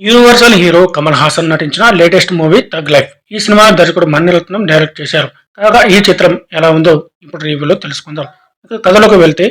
Universal hero Kamal Haasan నటించిన latest movie తగ్ life. ఈ సినిమా దర్శకుడు మన్నిరత్నం డైరెక్ట్ చేశారు. కాగా ఈ చిత్రం ఎలా ఉందో ఇప్పుడు రివ్యూలో తెలుసుకుందాం. ఇక కథలోకి వెళ్తే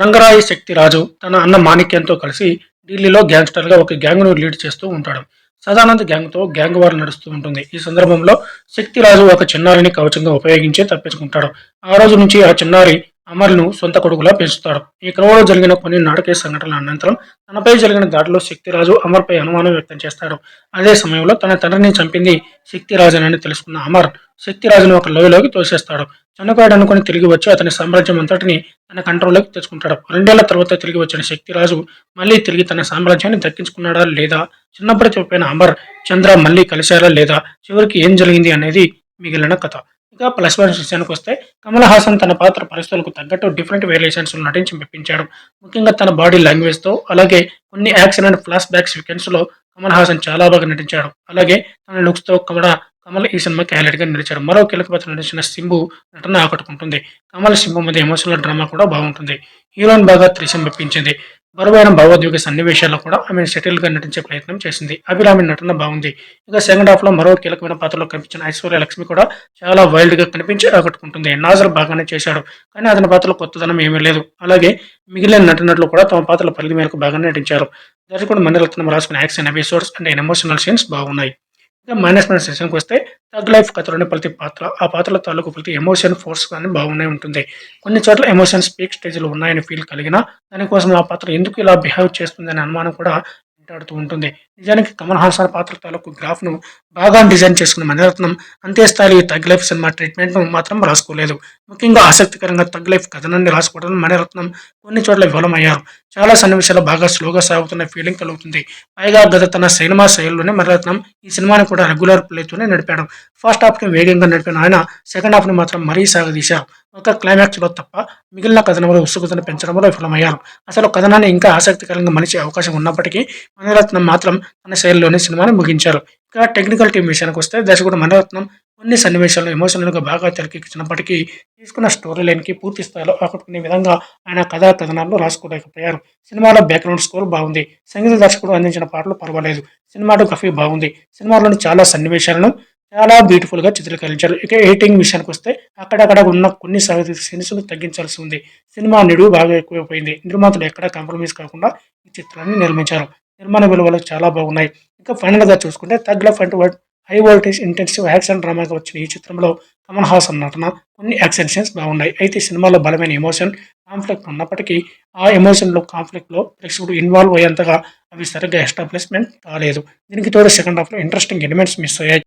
రంగరాయి శక్తి రాజు తన అన్న మాణిక్యంతో కలిసి ఢిల్లీలో గ్యాంగ్స్టర్గా ఒక గ్యాంగ్ను లీడ్ చేస్తూ ఉంటాడు. సదానంద్ గ్యాంగ్తో గ్యాంగ్ వార్ నడుస్తూ ఉంటుంది. ఈ సందర్భంలో శక్తిరాజు ఒక చిన్నారిని కవచంగా ఉపయోగించి తప్పించుకుంటాడు. ఆ రోజు నుంచి ఆ చిన్నారి అమర్ను సొంత కొడుకులా పెంచుతాడు. ఈ క్రమంలో జరిగిన కొన్ని నాటకీయ సంఘటనల అనంతరం తనపై జరిగిన దాడిలో శక్తిరాజు అమర్పై అనుమానం వ్యక్తం చేస్తాడు. అదే సమయంలో తన తండ్రిని చంపింది శక్తిరాజునని తెలుసుకున్న అమర్ శక్తిరాజును ఒక లోయలోకి తోసేస్తాడు. చనిపోయాడు అనుకుని తిరిగి వచ్చి అతని సామ్రాజ్యం అంతటిని తన కంట్రోల్లోకి తెచ్చుకుంటాడు. రెండేళ్ళ తర్వాత తిరిగి వచ్చిన శక్తిరాజు మళ్ళీ తిరిగి తన సామ్రాజ్యాన్ని దక్కించుకున్నాడా లేదా? చిన్నప్పటి చెప్పిన అమర్ చంద్ర మళ్ళీ కలిశారా లేదా? చివరికి ఏం జరిగింది అనేది మిగిలిన కథ. ఇంకా ప్లస్ వన్ విషయానికి వస్తే కమల్ హాసన్ తన పాత్ర పరిస్థితులకు తగ్గట్టు డిఫరెంట్ వేరియేషన్స్లో నటించి మెప్పించాడు. ముఖ్యంగా తన బాడీ లాంగ్వేజ్తో అలాగే కొన్ని యాక్షన్ అండ్ ఫ్లాష్ బ్యాక్ సీక్వెన్స్లో కమల్ హాసన్ చాలా బాగా నటించాడు. అలాగే తన లుక్స్తో కమల కూడా కమల్ ఈ సినిమాకి హైలైట్గా నిలిచాడు. మరో కీలక పాత్ర నటించిన సింబు నటన ఆకట్టుకుంటుంది. కమల్ సింబు మధ్య ఎమోషనల్ డ్రామా కూడా బాగుంటుంది. హీరోయిన్ బాగా త్రిశం మెప్పించింది. బరువైన భావోద్వేగ సన్నివేశాల్లో కూడా ఆమె సెటిల్గా నటించే ప్రయత్నం చేసింది. అభిరామి నటన బాగుంది. ఇక సెకండ్ హాఫ్లో మరో కీలకమైన పాత్రలో కనిపించిన ఐశ్వర్య లక్ష్మి కూడా చాలా వైల్డ్గా కనిపించి ఆకట్టుకుంటుంది. నాజర్ బాగానే చేశాడు కానీ అతని పాత్రలో కొత్తదనం ఏమీ లేదు. అలాగే మిగిలిన నటనట్లు కూడా తమ పాత్రల పరిధి మేరకు బాగానే నటించారు. దర్శకుడు మణిరత్నం రాసుకున్న action episodes and emotional scenes బాగున్నాయి. మైనస్ మైనస్ సెషన్కి వస్తే తగ్ లైఫ్ కథలోని ప్రతి పాత్ర ఆ పాత్రల తాలూకు ప్రతి ఎమోషన్ ఫోర్స్ కానీ బాగునే ఉంటుంది. కొన్ని చోట్ల ఎమోషన్ స్పీక్ స్టేజ్లో ఉన్నాయని ఫీల్ కలిగినా దానికోసం ఆ పాత్ర ఎందుకు ఇలా బిహేవ్ చేస్తుందనే అనుమానం కూడా వెంటాడుతూ ఉంటుంది. నిజానికి కమల్ హాసన్ పాత్ర తాలూకు గ్రాఫ్ను బాగా డిజైన్ చేసుకున్న మణిరత్నం అంతే స్థాయి తగ్ లైఫ్ సినిమా ట్రీట్మెంట్ను మాత్రం రాసుకోలేదు. ముఖ్యంగా ఆసక్తికరంగా తగ్ లైఫ్ కథనాన్ని రాసుకోవడం మణిరత్నం కొన్ని చోట్ల విఫలమయ్యారు. చాలా సన్నివేశాలు బాగా స్లోగా సాగుతున్న ఫీలింగ్ కలుగుతుంది. పైగా గత తన సినిమా శైలిలోనే మణిరత్నం ఈ సినిమాని కూడా రెగ్యులర్ ప్లేతోనే నడిపాడు. ఫస్ట్ హాఫ్ని వేగంగా నడిపిన ఆయన సెకండ్ హాఫ్ని మాత్రం మరీ సాగదీశారు. ఒక క్లైమాక్స్లో తప్ప మిగిలిన కథనంలో ఉత్సుకతను పెంచడంలో విఫలమయ్యారు. అసలు కథనాన్ని ఇంకా ఆసక్తికరంగా మలిచే అవకాశం ఉన్నప్పటికీ మణిరత్నం మాత్రం తన శైలిలోనే సినిమాని ముగించారు. ఇక టెక్నికల్ టీం విషయానికి వస్తే దర్శకుడు మణిరత్నం కొన్ని సన్నివేశాలను ఎమోషనల్గా బాగా తెరకెక్కించినప్పటికీ తీసుకున్న స్టోరీ లైన్కి పూర్తి స్థాయిలో ఆకట్టుకునే విధంగా ఆయన కథా కథనాలను రాసుకోలేకపోయారు. సినిమాలో బ్యాక్గ్రౌండ్ స్కోర్ బాగుంది. సంగీత దర్శకుడు అందించిన పాటలు పర్వాలేదు. సినిమాటోగ్రఫీ బాగుంది. సినిమాలోని చాలా సన్నివేశాలను చాలా బ్యూటిఫుల్గా చిత్రీకరించారు. ఇక ఎడిటింగ్ విషయానికి వస్తే అక్కడక్కడ ఉన్న కొన్ని సీన్స్ తగ్గించాల్సి ఉంది. సినిమా నిడువు బాగా ఎక్కువైపోయింది. నిర్మాతలు ఎక్కడా కాంప్రమైజ్ కాకుండా ఈ చిత్రాన్ని నిర్మించారు. నిర్మాణ విలువలు చాలా బాగున్నాయి. ఇంకా ఫైనల్గా చూసుకుంటే తగ్ల ఫంట్ హై వోల్టేజ్ ఇంటెన్సివ్ యాక్షన్ డ్రామాగా వచ్చిన ఈ చిత్రంలో కమల్ హాసన్ నటన కొన్ని యాక్షన్ సీన్స్ బాగున్నాయి. అయితే సినిమాలో బలమైన ఎమోషన్ కాన్ఫ్లిక్ట్ ఉన్నప్పటికీ ఆ ఎమోషన్లో కాన్ఫ్లిక్ట్లో ప్రేక్షకుడు ఇన్వాల్వ్ అయ్యేంతగా అవి సరిగ్గా ఎస్టాబ్లిష్మెంట్ కాలేదు. దీనికి తోడు సెకండ్ హాఫ్లో ఇంట్రెస్టింగ్ ఎలిమెంట్స్ మిస్ అయ్యాయి.